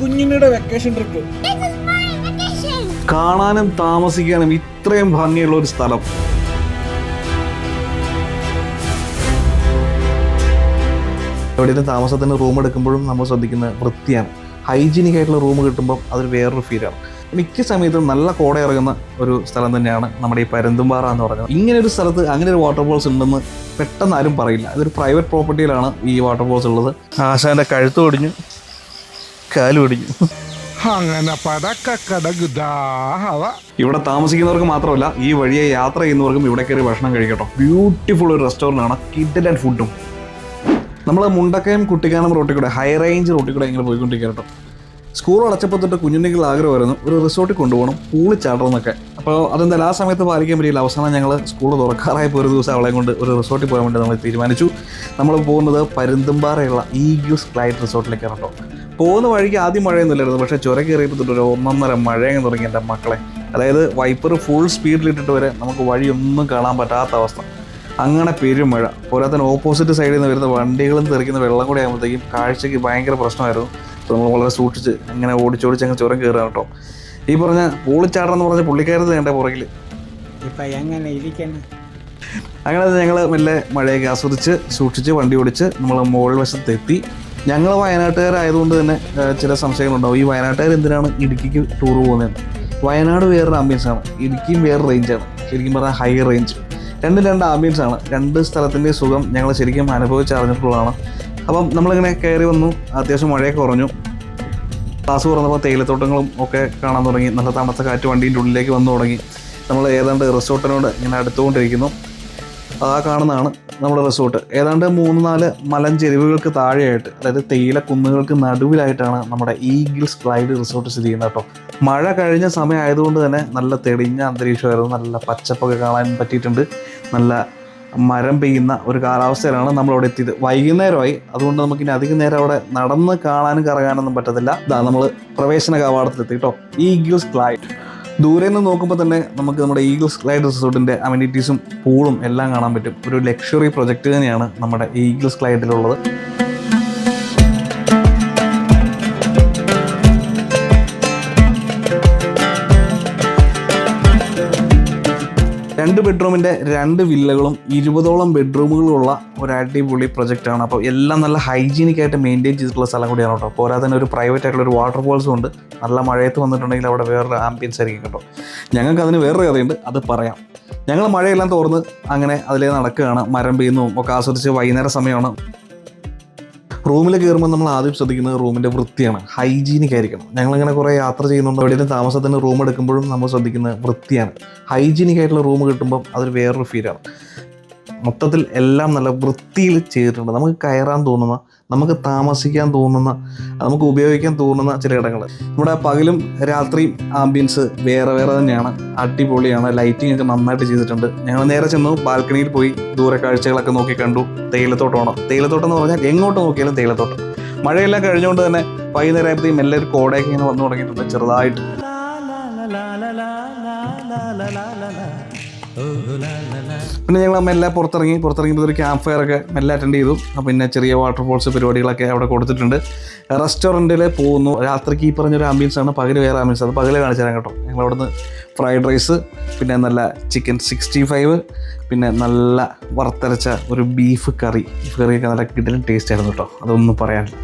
കുഞ്ഞിനുടെ vacation trip This is my vacation. കാണാനും താമസിക്കാനും ഇത്രയും ഭംഗിയുള്ള ഒരു സ്ഥലം. എവിടെയും താമസത്തിന് റൂം എടുക്കുമ്പോഴും നമ്മൾ ശ്രദ്ധിക്കുന്ന വൃത്തിയാണ്. ഹൈജീനിക് ആയിട്ടുള്ള റൂം കിട്ടുമ്പോൾ അതൊരു വേറൊരു ഫീലാണ് മിക്ക സമയത്തും നല്ല കോട ഇറങ്ങുന്ന ഒരു സ്ഥലം തന്നെയാണ് നമ്മുടെ ഈ പരുന്തുംപാറ എന്ന് പറയുന്നത് ഇങ്ങനെ ഒരു സ്ഥലത്ത് അങ്ങനെ ഒരു വാട്ടർഫോൾസ് ഉണ്ടെന്ന് പെട്ടെന്ന് ആരും പറയില്ല. ഇതൊരു പ്രൈവറ്റ് പ്രോപ്പർട്ടിയിലാണ് ഈ വാട്ടർഫോൾസ് ഉള്ളത്. ആശാന്റെ കഴുത്ത് ഒടിഞ്ഞു കാലും അങ്ങനെ പടക്ക ഇവിടെ താമസിക്കുന്നവർക്ക് മാത്രമല്ല ഈ വഴിയെ യാത്ര ചെയ്യുന്നവർക്കും ഇവിടെ കയറി ഭക്ഷണം കഴിക്കട്ടോ. ബ്യൂട്ടിഫുൾ ഒരു റെസ്റ്റോറന്റ് ആണ്. കിഡൻ ആൻഡ് ഫുഡും നമ്മൾ മുണ്ടക്കയം കുട്ടിക്കാനം റോട്ടിൽ കൂടെ ഹൈ റേഞ്ച് റോട്ടിൽ കൂടെ ഇങ്ങനെ പോയിക്കൊണ്ടിരിക്കുക കേട്ടോ. സ്കൂൾ അടച്ചപ്പോൾ തൊട്ട് കുഞ്ഞുണ്ടെങ്കിൽ ആഗ്രഹമായിരുന്നു ഒരു റിസോർട്ടിൽ കൊണ്ടുപോകണം പൂളി ചാടണം എന്നൊക്കെ അപ്പോൾ അതെന്തായാലും ആ സമയത്ത് പാലിക്കാൻ പറ്റിയില്ല. അവസാനം ഞങ്ങൾ സ്കൂൾ തുറക്കാറായി ഒരു ദിവസം അവളെ കൊണ്ട് ഒരു റിസോർട്ടിൽ പോകാൻ വേണ്ടി നമ്മൾ തീരുമാനിച്ചു. നമ്മൾ പോകുന്നത് പരുന്തുംപാറയുള്ള ഈഗിൾസ് ക്ലൈറ്റ് റിസോർട്ടിലേക്കാണ് കേട്ടോ. പോകുന്ന വഴിക്ക് ആദ്യം മഴയൊന്നുമില്ലായിരുന്നു. പക്ഷേ ചുര കയറിയപ്പോൾ തൊട്ട് ഒരു ഒന്നൊന്നര മഴയങ്ങ് തുടങ്ങി എന്റെ മക്കളെ. അതായത് വൈപ്പർ ഫുൾ സ്പീഡിലിട്ടിട്ട് വരെ നമുക്ക് വഴിയൊന്നും കാണാൻ പറ്റാത്ത അവസ്ഥ. അങ്ങനെ പെരും മഴ പോരാത്തന്നെ ഓപ്പോസിറ്റ് സൈഡിൽ നിന്ന് വരുന്ന വണ്ടികളും തെറിക്കുന്ന വെള്ളം കൂടി ആകുമ്പോഴത്തേക്കും കാഴ്ചയ്ക്ക് ഭയങ്കര പ്രശ്നമായിരുന്നു. അപ്പോൾ നമ്മൾ വളരെ സൂക്ഷിച്ച് അങ്ങനെ ഓടിച്ചോടിച്ച് അങ്ങ് ചുരം കയറുക കേട്ടോ. ഈ പറഞ്ഞ പൂളിച്ചാടം എന്ന് പറഞ്ഞ പുള്ളിക്കാരത് വേണ്ട പുറകിൽ അങ്ങനെ ഞങ്ങൾ മെല്ലെ മഴയൊക്കെ ആസ്വദിച്ച് സൂക്ഷിച്ച് വണ്ടി ഓടിച്ച് നമ്മൾ മുകൾ വശത്ത് എത്തി ഞങ്ങൾ വയനാട്ടുകാരായതുകൊണ്ട് തന്നെ ചില സംശയങ്ങളുണ്ടാവും. ഈ വയനാട്ടുകാർ എന്തിനാണ് ഇടുക്കിക്ക് ടൂർ പോകുന്നത് വയനാട് വേറൊരു ആണ്. ഇടുക്കിയും വേറെ റേഞ്ചാണ് ശരിക്കും പറഞ്ഞാൽ ഹൈ റേഞ്ച് രണ്ടും രണ്ട് ആംബിയൻസ് ആണ്. രണ്ട് സ്ഥലത്തിന്റെ സുഖം ഞങ്ങൾ ശരിക്കും അനുഭവിച്ചറിഞ്ഞിട്ടുള്ളതാണ് അപ്പം നമ്മളിങ്ങനെ കയറി വന്നു. അത്യാവശ്യം മഴയൊക്കെ കുറഞ്ഞു. ക്ലാസ് തുറന്നപ്പോൾ തേയിലത്തോട്ടങ്ങളും ഒക്കെ കാണാൻ തുടങ്ങി. നല്ല തണുത്ത കാറ്റ് വണ്ടീന്റെ ഉള്ളിലേക്ക് വന്നു തുടങ്ങി. നമ്മൾ ഏതാണ്ട് റിസോർട്ടിനോട് ഇങ്ങനെ അടുത്തുകൊണ്ടിരിക്കുന്നു. ആ കാണുന്നതാണ് നമ്മുടെ റിസോർട്ട്. ഏതാണ്ട് മൂന്ന് നാല് മലഞ്ചെരിവുകൾക്ക് താഴെയായിട്ട് അതായത് തേയില കുന്നുകൾക്ക് നടുവിലായിട്ടാണ് നമ്മുടെ ഈഗിൾസ് ക്ലൈഡ് റിസോർട്ട് സ്ഥിതി ചെയ്യുന്നത് കേട്ടോ. മഴ കഴിഞ്ഞ സമയമായതുകൊണ്ട് തന്നെ നല്ല തെളിഞ്ഞ അന്തരീക്ഷമായിരുന്നു. നല്ല പച്ചപ്പൊക്കെ കാണാൻ പറ്റിയിട്ടുണ്ട്. നല്ല മരം പെയ്യുന്ന ഒരു കാലാവസ്ഥയിലാണ് നമ്മൾ അവിടെ എത്തിയത്. വൈകുന്നേരമായി. അതുകൊണ്ട് നമുക്ക് ഇനി അധികം നേരം അവിടെ നടന്ന് കാണാനും കറങ്ങാനൊന്നും പറ്റത്തില്ല. ഇതാ നമ്മൾ പ്രവേശന കവാടത്തിലെത്തി കേട്ടോ. ഈഗിൾസ് ക്ലൈഡ് ദൂരെ നിന്ന് നോക്കുമ്പോൾ തന്നെ നമുക്ക് നമ്മുടെ ഈഗിൾസ് ക്ലൈഡ് റിസോർട്ടിന്റെ അമ്യൂണിറ്റീസും പൂളും എല്ലാം കാണാൻ പറ്റും. ഒരു ലക്ഷറി പ്രൊജക്റ്റ് തന്നെയാണ് നമ്മുടെ ഈഗിൾസ് ക്ലൈഡിലുള്ളത് ബെഡ്റൂമിന്റെ രണ്ട് വില്ലകളും ഇരുപതോളം ബെഡ്റൂമുകളുള്ള ഒരു അടിപൊളി പ്രൊജക്റ്റാണ് അപ്പോൾ എല്ലാം നല്ല ഹൈജീനിക് ആയിട്ട് മെയിന്റെയിൻ ചെയ്തിട്ടുള്ള സ്ഥലം കൂടിയാണ് കേട്ടോ. പോരാതെ തന്നെ ഒരു പ്രൈവറ്റ് ആയിട്ടുള്ള ഒരു വാട്ടർ ഫോൾസും ഉണ്ട്. നല്ല മഴയത്ത് വന്നിട്ടുണ്ടെങ്കിൽ അവിടെ വേറൊരു ആംബിയൻസ് ആയിരിക്കും കേട്ടോ. ഞങ്ങൾക്ക് അതിന് വേറൊരു കഥയുണ്ട്. അത് പറയാം. ഞങ്ങൾ മഴയെല്ലാം തോർന്ന് അങ്ങനെ അതിലേ നടക്കുകയാണ്. മരം പെയ്യുന്നതും ഒക്കെ ആസ്വദിച്ച് വൈകുന്നേര സമയമാണ്. റൂമിൽ കയറുമ്പോൾ നമ്മൾ ആദ്യം ശ്രദ്ധിക്കുന്നത് റൂമിന്റെ വൃത്തിയാണ്. ഹൈജീനിക് ആയിരിക്കണം ഞങ്ങളിങ്ങനെ കുറേ യാത്ര ചെയ്യുന്നുണ്ട്. എവിടെയും താമസത്തിന് റൂം എടുക്കുമ്പോഴും നമ്മൾ ശ്രദ്ധിക്കുന്നത് വൃത്തിയാണ്. ഹൈജീനിക് ആയിട്ടുള്ള റൂം കിട്ടുമ്പോൾ അതൊരു വേറൊരു ഫീലാണ് മൊത്തത്തിൽ എല്ലാം നല്ല വൃത്തിയിൽ ചെയ്തിട്ടുണ്ട്. നമുക്ക് കയറാൻ തോന്നുന്ന നമുക്ക് താമസിക്കാൻ തോന്നുന്ന നമുക്ക് ഉപയോഗിക്കാൻ തോന്നുന്ന ചില ഇടങ്ങൾ ഇവിടെ പകലും രാത്രിയും ആംബിയൻസ് വേറെ വേറെ തന്നെയാണ് അടിപൊളിയാണ് ലൈറ്റിംഗ് ഒക്കെ നന്നായിട്ട് ചെയ്തിട്ടുണ്ട് ഞങ്ങൾ നേരെ ചെന്നു ബാൽക്കണിയിൽ പോയി ദൂരെ കാഴ്ചകളൊക്കെ നോക്കി കണ്ടു തേയിലത്തോട്ടമാണ് തേയിലത്തോട്ടം എന്ന് പറഞ്ഞാൽ എങ്ങോട്ട് നോക്കിയാലും തേയിലത്തോട്ടം മഴയെല്ലാം കഴിഞ്ഞുകൊണ്ട് തന്നെ മെല്ലെ ഒരു കോടയൊക്കെ ഇങ്ങനെ വന്നു തുടങ്ങിയിട്ടുണ്ട് ചെറുതായിട്ട് പിന്നെ ഞങ്ങൾ മെല്ലെ പുറത്തിറങ്ങി പുറത്തിറങ്ങിയപ്പോൾ ഒരു ക്യാമ്പ് ഫയർ ഒക്കെ മെല്ലെ അറ്റൻഡ് ചെയ്തു. പിന്നെ ചെറിയ വാട്ടർഫോൾസ് പരിപാടികളൊക്കെ അവിടെ കൊടുത്തിട്ടുണ്ട്. റെസ്റ്റോറന്റിൽ പോകുന്നു. രാത്രിക്ക് ഈ പറഞ്ഞൊരു ആംബിയൻസ് ആണ്. പകൽ വേറെ ആംബിയൻസ് അത് പകൽ കാണിച്ചു തരാം കേട്ടോ. ഞങ്ങൾ അവിടുന്ന് ഫ്രൈഡ് റൈസ് പിന്നെ നല്ല ചിക്കൻ സിക്സ്റ്റി ഫൈവ് പിന്നെ നല്ല വറുത്തരച്ച ഒരു ബീഫ് കറി ബീഫ് കറിയൊക്കെ നല്ല കിടലും ടേസ്റ്റ് ആയിരുന്നു കേട്ടോ. അതൊന്നും പറയാനില്ല.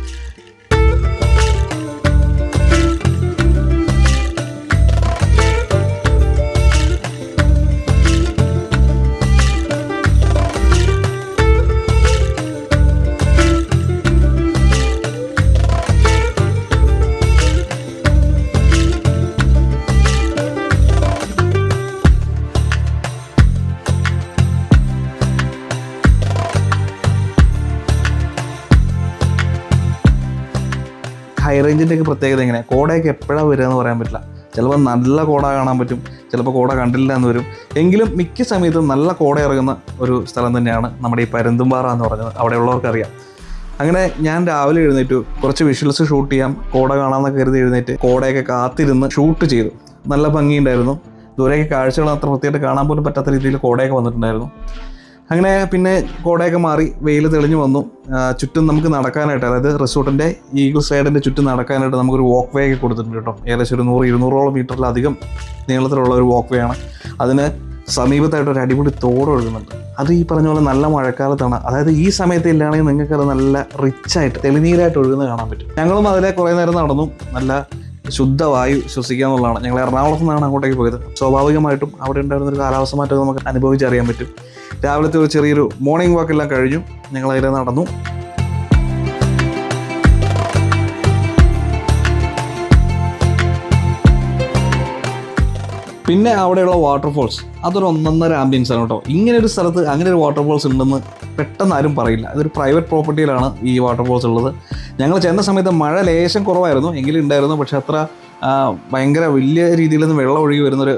ഹൈ റേഞ്ചിന്റെ ഒക്കെ പ്രത്യേകത എങ്ങനെ കോടയൊക്കെ എപ്പോഴാണ് വരിക എന്ന് പറയാൻ പറ്റില്ല. ചിലപ്പോൾ നല്ല കോട കാണാൻ പറ്റും. ചിലപ്പോൾ കോട കണ്ടില്ല എന്ന് വരും. എങ്കിലും മിക്ക സമയത്തും നല്ല കോട ഇറങ്ങുന്ന ഒരു സ്ഥലം തന്നെയാണ് നമ്മുടെ ഈ പരുന്തുംപാറ എന്ന് പറഞ്ഞത് അവിടെയുള്ളവർക്കറിയാം അങ്ങനെ ഞാൻ രാവിലെ എഴുന്നേറ്റു. കുറച്ച് വിഷ്വൽസ് ഷൂട്ട് ചെയ്യാം. കോട കാണാമെന്നൊക്കെ കരുതി എഴുന്നേറ്റ് കോടയൊക്കെ കാത്തിരുന്ന് ഷൂട്ട് ചെയ്തു. നല്ല ഭംഗിയുണ്ടായിരുന്നു. ദൂരെയൊക്കെ കാഴ്ചകൾ അത്ര വൃത്തിയായിട്ട് കാണാൻ പോലും പറ്റാത്ത രീതിയിൽ കോടയൊക്കെ വന്നിട്ടുണ്ടായിരുന്നു. അങ്ങനെ പിന്നെ കോടയൊക്കെ മാറി വെയിൽ തെളിഞ്ഞു വന്നു. ചുറ്റും നമുക്ക് നടക്കാനായിട്ട് അതായത് റിസോർട്ടിന്റെ ഈഗിൾ സൈഡിന്റെ ചുറ്റും നടക്കാനായിട്ട് നമുക്കൊരു വാക്ക് വേ ഒക്കെ കൊടുത്തിട്ടുണ്ട് കേട്ടോ. ഏകദേശം ഒരു നൂറ് ഇരുന്നൂറോളം മീറ്ററിലധികം നീളത്തിലുള്ള ഒരു വാക്ക് വേ ആണ്. അതിന് സമീപത്തായിട്ട് ഒരു അടിപൊളി തോട് ഒഴുകുന്നുണ്ട്. അത് ഈ പറഞ്ഞ പോലെ നല്ല മഴക്കാലത്താണ്. അതായത് ഈ സമയത്ത് ഇല്ലാണെങ്കിൽ നിങ്ങൾക്ക് നല്ല റിച്ചായിട്ട് തെളിനീരായിട്ട് ഒഴുകുന്നത് കാണാൻ പറ്റും. ഞങ്ങളും അതിലെ കുറേ നേരം നടന്നു. നല്ല ശുദ്ധവായു ശ്വസിക്കുക എന്നുള്ളതാണ്. ഞങ്ങൾ എറണാകുളത്ത് നിന്നാണ് അങ്ങോട്ടേക്ക് പോയത്. സ്വാഭാവികമായിട്ടും അവിടെ ഉണ്ടായിരുന്ന ഒരു കാലാവസ്ഥ മാറ്റം നമുക്ക് അനുഭവിച്ചറിയാൻ പറ്റും. രാവിലത്തെ ഒരു ചെറിയൊരു മോർണിംഗ് വാക്ക് എല്ലാം കഴിഞ്ഞു. ഞങ്ങൾ അതിലെ നടന്നു. പിന്നെ അവിടെയുള്ള വാട്ടർഫോൾസ് അതൊരു ഒന്നൊന്നര ആംബിയൻസ് ആണ് കേട്ടോ. ഇങ്ങനെ ഒരു സ്ഥലത്ത് അങ്ങനെ ഒരു വാട്ടർഫോൾസ് ഉണ്ടെന്ന് പെട്ടെന്ന് ആരും പറയില്ല. ഇതൊരു പ്രൈവറ്റ് പ്രോപ്പർട്ടിയിലാണ് ഈ വാട്ടർഫോൾസ് ഉള്ളത്. ഞങ്ങൾ ചെന്ന സമയത്ത് മഴ ലേശം കുറവായിരുന്നു എങ്കിലും ഉണ്ടായിരുന്നു. പക്ഷെ അത്ര ഭയങ്കര വലിയ രീതിയിലൊന്നും വെള്ളം ഒഴുകി വരുന്നൊരു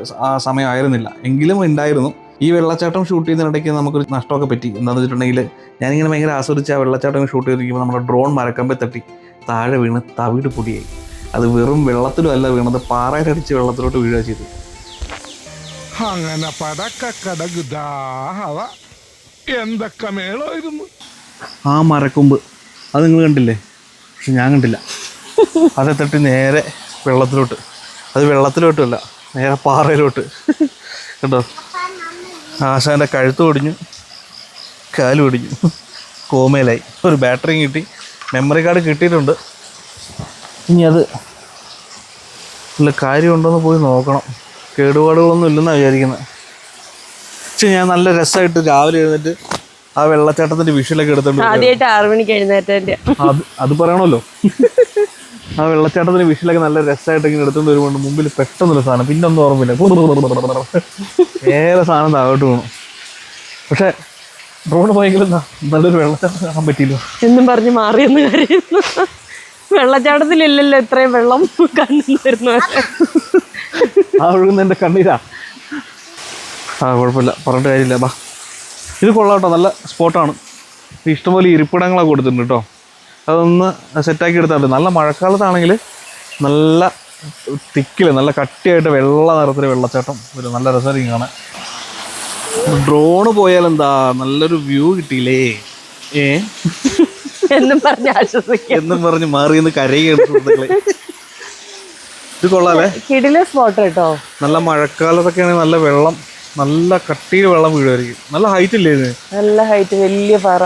സമയമായിരുന്നില്ല. എങ്കിലും ഉണ്ടായിരുന്നു. ഈ വെള്ളച്ചാട്ടം ഷൂട്ട് ചെയ്യുന്നതിനിടയ്ക്ക് നമുക്കൊരു നഷ്ടമൊക്കെ പറ്റി. എന്താണെന്ന് വെച്ചിട്ടുണ്ടെങ്കിൽ ഞാനിങ്ങനെ ഭയങ്കര ആസ്വദിച്ച ആ വെള്ളച്ചാട്ടം ഷൂട്ട് ചെയ്തിരിക്കുമ്പോൾ നമ്മുടെ ഡ്രോൺ മരക്കമ്പെ തട്ടി താഴെ വീണ് തവിട് പൊടിയായി. അത് വെറും വെള്ളത്തിലും അല്ല വീണത് പാറയിലടിച്ച് വെള്ളത്തിലോട്ട് വീഴുക ചെയ്തു അങ്ങനെ എന്തൊക്കെ മേളായിരുന്നു ആ മരക്കൊമ്പ്. അത് നിങ്ങൾ കണ്ടില്ലേ? പക്ഷെ ഞാൻ കണ്ടില്ല. അത് തട്ടി നേരെ വെള്ളത്തിലോട്ട്. അത് വെള്ളത്തിലോട്ടല്ല നേരെ പാറയിലോട്ട്. കേട്ടോ ആശാന്റെ കഴുത്ത് ഒടിഞ്ഞു കാൽ ഒടിഞ്ഞു കോമയിലായി. ഒരു ബാറ്ററിയും കിട്ടി മെമ്മറി കാർഡ് കിട്ടിയിട്ടുണ്ട്. ഇനി അത് വല്ല കാര്യമുണ്ടോയെന്ന് പോയി നോക്കണം. കേടുപാടുകളൊന്നും ഇല്ലെന്നാണ് വിചാരിക്കുന്നത് പക്ഷെ ഞാൻ നല്ല രസമായിട്ട് രാവിലെ എഴുന്നേറ്റ് ആ വെള്ളച്ചാട്ടത്തിന്റെ വിഷലൊക്കെ എടുത്തോണ്ട്. ആദ്യമായിട്ട് ആറു മണിക്ക് എഴുന്നേറ്റതിന്റെ അത് പറയണല്ലോ ആ വെള്ളച്ചാട്ടത്തിന്റെ വിഷലൊക്കെ നല്ല രസമായിട്ട് ഇങ്ങനെ എടുത്തോണ്ട് വരുമ്പോൾ മുമ്പിൽ പെട്ടെന്നൊരു സാധനം. പിന്നെ ഒന്നും ഓർമ്മയില്ല. ഏറെ സാധനം താഴോട്ട് വീണു. പക്ഷെ റോഡ് പോയെങ്കിൽ നല്ലൊരു വെള്ളച്ചാട്ടം കാണാൻ പറ്റിയില്ല. എന്നും പറഞ്ഞു മാറിയെന്ന് കരുതുന്നു വെള്ളച്ചാട്ടത്തിലില്ലല്ലോ ഇത്രയും വെള്ളം കണ്ണു വരുന്നു ആ ഒഴുകുന്ന എന്റെ കണ്ണീരാ ആ കുഴപ്പമില്ല. പറഞ്ഞിട്ട് കാര്യമില്ല. ബാ. ഇത് കൊള്ളാം കേട്ടോ നല്ല സ്പോട്ടാണ്. ഇഷ്ടംപോലെ ഇരിപ്പിടങ്ങളൊക്കെ കൊടുത്തിട്ടുണ്ട് കേട്ടോ അതൊന്ന് സെറ്റാക്കി എടുത്താൽ മതി. നല്ല മഴക്കാലത്താണെങ്കിൽ നല്ല തിക്കിൽ നല്ല കട്ടിയായിട്ട് വെള്ള നിറത്തിൽ വെള്ളച്ചാട്ടം ഒരു നല്ല രസമായിരിക്കും കാണാൻ. ഡ്രോണ് പോയാൽ എന്താ നല്ലൊരു വ്യൂ കിട്ടിയില്ലേ? ഏ? എന്നും പറഞ്ഞ് എന്നും പറഞ്ഞ് മാറിയെന്ന് കരയുകയാണ് സുഹൃത്തുക്കളെ. ഇത് കൊള്ളാല്ലേ കിടിലെ സ്പോട്ട് കേട്ടോ. നല്ല മഴക്കാലത്തൊക്കെയാണെങ്കിൽ നല്ല വെള്ളം നല്ല കട്ടിയിൽ വെള്ളം വീഴുമായിരിക്കും നല്ല ഹൈറ്റ് ഇല്ലേ ഇതിന് നല്ല ഹൈറ്റ് വലിയ പാറ.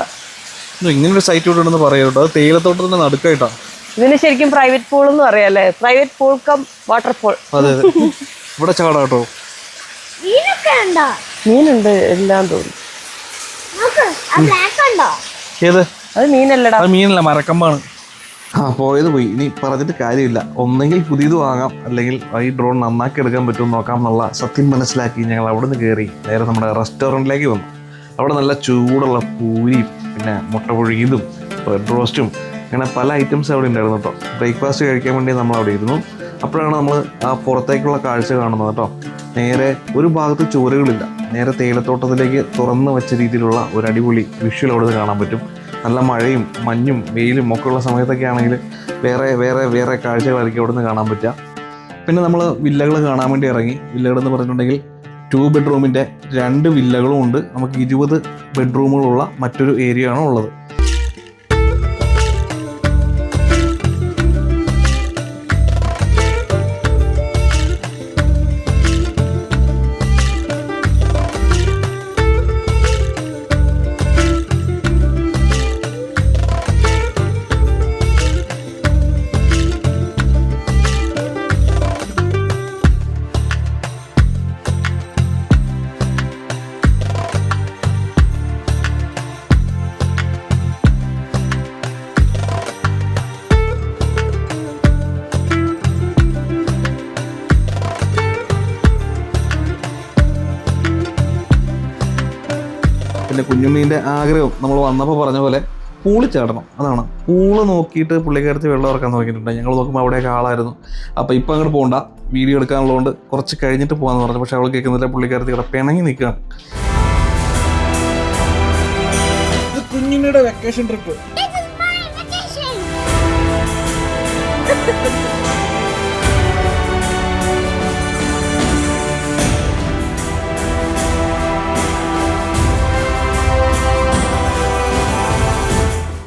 ഇങ്ങനെ ഒരു സൈറ്റ് ഇവിടെ ഉണ്ടെന്ന് പറയാട്ടോ അത് തേയിലത്തോട്ടത്തിന്റെ നടുക്കായിട്ടാ. ഇതിന് ശരിക്കും പ്രൈവറ്റ് പൂൾ എന്ന് പറയാല്ലേ പ്രൈവറ്റ് പൂൾ കം വാട്ടർഫോൾ അതെ അതെ. ഇവിടെ ചാടാട്ടോ. മീനുണ്ട് എല്ലാം തോന്നുന്നു ഏത്? അത് മീനല്ലടാ. അത് മീനല്ല മരക്കമ്പാണ്. ആ പോയത് പോയി. ഇനി പറഞ്ഞിട്ട് കാര്യമില്ല. ഒന്നെങ്കിൽ പുതിയത് വാങ്ങാം. അല്ലെങ്കിൽ ഈ ഡ്രോൺ നന്നാക്കി എടുക്കാൻ പറ്റുമോ നോക്കാം എന്നുള്ള സത്യം മനസ്സിലാക്കി ഞങ്ങൾ അവിടെ നിന്ന് കയറി നേരെ നമ്മുടെ റെസ്റ്റോറന്റിലേക്ക് വന്നു. അവിടെ നല്ല ചൂടുള്ള പൂരിയും പിന്നെ മുട്ട പുഴുകിയതും ബ്രെഡ് റോസ്റ്റും അങ്ങനെ പല ഐറ്റംസ് അവിടെ ഉണ്ടായിരുന്നു കേട്ടോ. ബ്രേക്ക്ഫാസ്റ്റ് കഴിക്കാൻ വേണ്ടി നമ്മൾ അവിടെ ഇരുന്നു. അപ്പോഴാണ് നമ്മൾ ആ പുറത്തേക്കുള്ള കാഴ്ച കാണുന്നത് കേട്ടോ. നേരെ ഒരു ഭാഗത്ത് ചുവരുകളില്ല നേരെ തേയിലത്തോട്ടത്തിലേക്ക് തുറന്നു വെച്ച രീതിയിലുള്ള ഒരു അടിപൊളി വിഷ്വൽ അവിടെ കാണാൻ പറ്റും. നല്ല മഴയും മഞ്ഞും വെയിലും ഒക്കെ ഉള്ള സമയത്തൊക്കെ ആണെങ്കിൽ വേറെ വേറെ വേറെ കാഴ്ചകളായിരിക്കും അവിടെ നിന്ന് കാണാൻ പറ്റുക. പിന്നെ നമ്മൾ വില്ലകൾ കാണാൻ വേണ്ടി ഇറങ്ങി. വില്ലകൾ എന്ന് പറഞ്ഞിട്ടുണ്ടെങ്കിൽ ടു ബെഡ്റൂമിന്റെ രണ്ട് വില്ലകളും ഉണ്ട്. നമുക്ക് ഇരുപത് ബെഡ്റൂമുകളുള്ള മറ്റൊരു ഏരിയ ആണ് ഉള്ളത്. കുഞ്ഞുമ്മീന്റെ ആഗ്രഹം നമ്മൾ വന്നപ്പോൾ പറഞ്ഞ പോലെ പൂളി ചാടണം. അതാണ്. പൂൾ നോക്കിയിട്ട് പുള്ളിക്കാരത്തി വെള്ളം ഇറക്കാൻ നോക്കിയിട്ടുണ്ട്. ഞങ്ങൾ നോക്കുമ്പോൾ അവിടെയൊക്കെ ആളായിരുന്നു. അപ്പോൾ ഇപ്പം അങ്ങോട്ട് പോകണ്ട വീഡിയോ എടുക്കാനുള്ളതുകൊണ്ട് കുറച്ച് കഴിഞ്ഞിട്ട് പോകാമെന്ന് പറഞ്ഞു. പക്ഷേ അവൾ കേൾക്കുന്നില്ല. പുള്ളിക്കാരത്തി ഇവിടെ പിണങ്ങി നിൽക്കുകയാണ്. കുഞ്ഞിനുടെ വെക്കേഷൻ ട്രിപ്പ്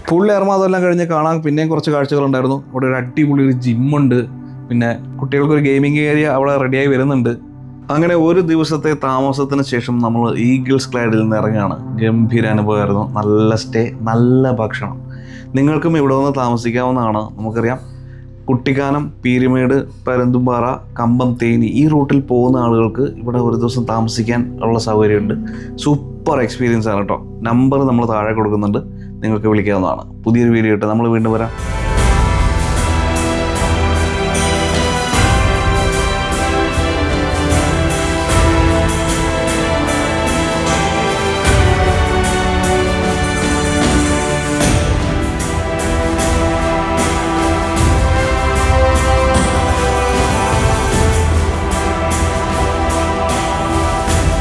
ഫുൾ ഏർമാതെല്ലാം കഴിഞ്ഞ് കാണാൻ പിന്നെയും കുറച്ച് കാഴ്ചകളുണ്ടായിരുന്നു. അവിടെ ഒരു അടിപൊളി ഒരു ജിമ്മുണ്ട്. പിന്നെ കുട്ടികൾക്കൊരു ഗെയിമിംഗ് ഏരിയ അവിടെ റെഡിയായി വരുന്നുണ്ട്. അങ്ങനെ ഒരു ദിവസത്തെ താമസത്തിന് ശേഷം നമ്മൾ ഈഗിൾസ് ക്ലാഡിൽ നിന്ന് ഇറങ്ങുകയാണ്. ഗംഭീര അനുഭവമായിരുന്നു. നല്ല സ്റ്റേ നല്ല ഭക്ഷണം. നിങ്ങൾക്കും ഇവിടെ വന്ന് താമസിക്കാവുന്നതാണ്. നമുക്കറിയാം കുട്ടിക്കാനം പീരിമേട് പരന്തുംപാറ കമ്പം തേനി ഈ റൂട്ടിൽ പോകുന്ന ആളുകൾക്ക് ഇവിടെ ഒരു ദിവസം താമസിക്കാൻ ഉള്ള സൗകര്യമുണ്ട്. സൂപ്പർ എക്സ്പീരിയൻസ് ആണ് കേട്ടോ. നമ്പർ നമ്മൾ താഴെ കൊടുക്കുന്നുണ്ട്. നിങ്ങൾക്ക് വിളിക്കാവുന്നതാണ്. പുതിയൊരു വീഡിയോ ഇട്ട് നമ്മൾ വീണ്ടും വരാം.